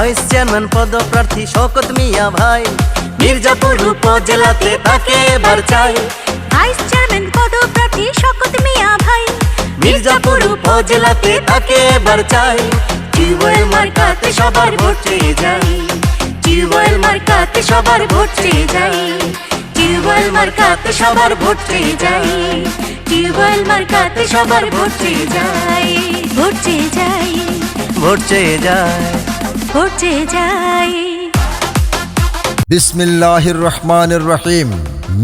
Vice chairman পদপ্রার্থী শওকত মিয়া ভাই। মির্জাপুর উপজেলাতে তাকে এবার চাই। ভাইস চেয়ারম্যান পদপ্রার্থী শকত মিয়া ভাই। মির্জাপুর উপজেলাতে তাকে এবার চাই। টিউবওয়েল মার্কাতে সবার ভোট চেয়ে যাই। টিউবওয়েল মার্কাতে সবার ভোট চেয়ে যাই। টিউবওয়েল মার্কাতে সবার ভোট চেয়ে যাই। টিউবওয়েল মার্কাতে সবার ভোট চেয়ে যাই। ভোট চেয়ে যাই। ভোট চেয়ে যায় ভোট চেয়ে যাই বিসমিল্লাহির রহমানির রহিম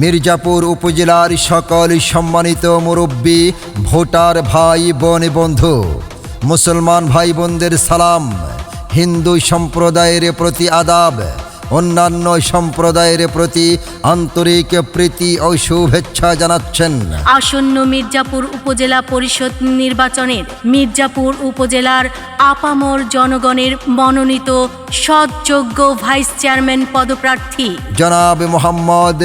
মির্জাপুর উপজেলার সকল সম্মানিত মুরব্বী, ভোটার ভাই, বোন বন্ধু, মুসলমান ভাই বোনদের সালাম। হিন্দু সম্প্রদায়ের প্রতি আদাব। অন্যান্য সম্প্রদায়ের প্রতি আন্তরিক প্রীতি ও শুভেচ্ছা জানাচ্ছেন। আসন্ন মির্জাপুর উপজেলা পরিষদ নির্বাচনের মির্জাপুর উপজেলার আপামর জনগণের মনোনীত সৎযোগ্য ভাইস চেয়ারম্যান পদপ্রার্থী। জনাব মোহাম্মদ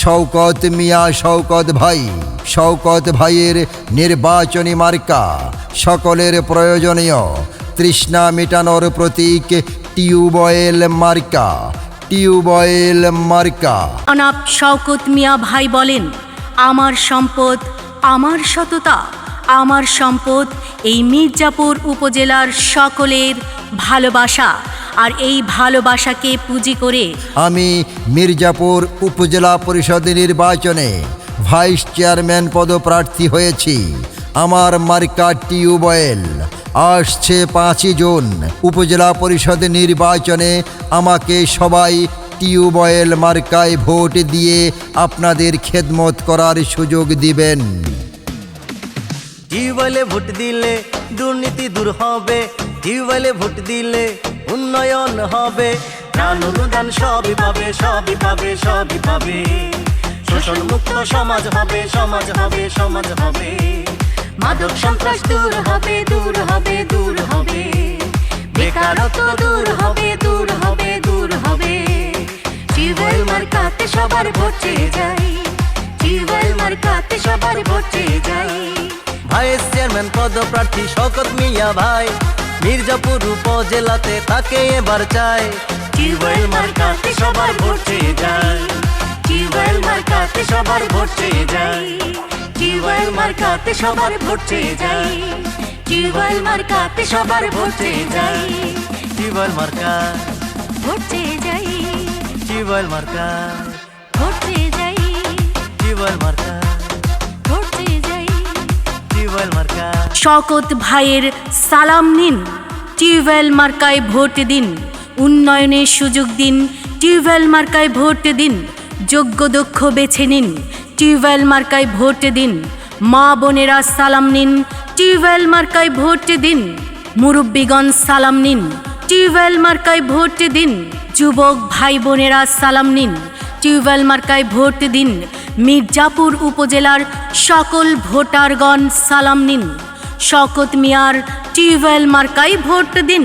শওকত মিয়া শওকত ভাই শওকত ভাইয়ের নির্বাচনী মার্কা সকলের প্রয়োজনীয় তৃষ্ণা মেটানোর প্রতীক টিউবয়েল মার্কা টিউবয়েল মার্কা। অনাপ শওকত মিয়া ভাই বলেন আমার সম্পদ আমার সততা আমার সম্পদ এই মির্জাপুর উপজেলার সকলের ভালোবাসা। আর এই ভালোবাসাকে পুঁজি করে আমি মির্জাপুর উপজেলা পরিষদ নির্বাচনে ভাইস চেয়ারম্যান পদপ্রার্থী হয়েছি। আমার মার্কা টিউবয়েল আসছে পাঁচই জুন, উপজেলা পরিষদ নির্বাচনে আমাকে সবাই টিউবয়েল মার্কায় ভোট দিয়ে আপনাদের খেদমত করার সুযোগ দিবেন। টিউবওয়েলে ভোট দিলে দুর্নীতি দূর হবে। টিউবওয়েলে ভোট দিলে উন্নয়ন হবে। প্রাণ অনুদান সবই পাবে সবই পাবে সবই পাবে। শোষণ মুক্ত সমাজ হবে সমাজ হবে সমাজ হবে। মাদক সন্ত্রাস দূর হবে দূর হবে দূর হবে। বেকারত্ব দূর হবে দূর হবে দূর হবে। টিউবওয়েল মার্কাতে সবার চেয়ে যাই। টিউবওয়েল মার্কাতে সবার চেয়ে যাই। ভাইস চেয়ারম্যান পদপ্রার্থী শকত মিয়া ভাই মির্জাপুর উপজেলাতে তাকে এবার চাই। টিউবওয়েল মার্কাতে সবার চেয়ে যাই। টিউবওয়েল মার্কাতে সবার চেয়ে যাই। টিউবওয়েল মার্কাতে সবার ভোট চেয়ে যাই। টিউবওয়েল মার্কাতে সবার ভোট চেয়ে যাই। টিউবওয়েল মার্কা। ভোট চেয়ে যাই। টিউবওয়েল মার্কা। ভোট চেয়ে যাই। টিউবওয়েল মার্কা। ভোট চেয়ে যাই। টিউবওয়েল মার্কা। শকত ভাইয়ের সালাম নিন। টিউবওয়েল মার্কায় ভোট দিন। উন্নয়নের সুযোগ দিন। টিউবওয়েল মার্কায় ভোট দিন। যোগ্য দক্ষ বেছে নিন। টিউবওয়েল মার্কায় ভোট দিন। মা বোনেরা সালাম নিন। টিউবওয়েল মার্কায় ভোট দিন। মুরব্বীগণ সালাম নিন। টিউবওয়েল মার্কায় ভোট দিন। যুবক ভাই বোনেরা সালাম নিন। টিউবওয়েল মার্কায় ভোট দিন। মির্জাপুর উপজেলার সকল ভোটারগণ সালাম নিন। শকত মিয়ার টিউবওয়েল মার্কায় ভোট দিন।